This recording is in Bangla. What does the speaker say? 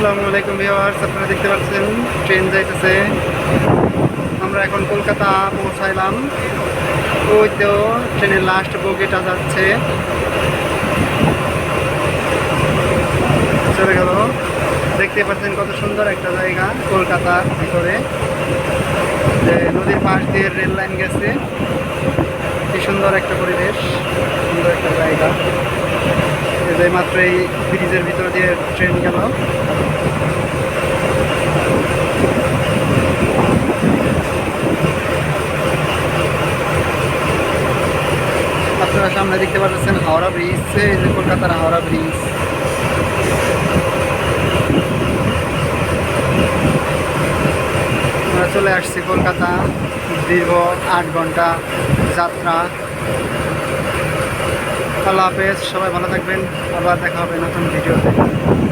আসসালামু আলাইকুম ভিওয়ার্স আপনারা দেখতে পাচ্ছেন, ট্রেন যাইতেছে। আমরা এখন কলকাতা পৌঁছাইলাম। ওই তো ট্রেনের লাস্ট বগিটা যাচ্ছে। চলে গেল। দেখতে পাচ্ছেন কত সুন্দর একটা জায়গা, কলকাতার ভিতরে। নদীর পাশ দিয়ে রেল লাইন গেছে। কি সুন্দর একটা পরিবেশ। এই যে মাত্র এই ব্রিজের ভিতর দিয়ে ট্রেন গেল। আপনারা সামনে দেখতে পাচ্ছেন হাওড়া ব্রিজ কলকাতার হাওড়া ব্রিজ। চলে আসছি কলকাতা, দীর্ঘ আট ঘণ্টা যাত্রা। আল্লাহ হাফেজ সবাই ভালো থাকবেন। আবার দেখা হবে নতুন ভিডিওতে।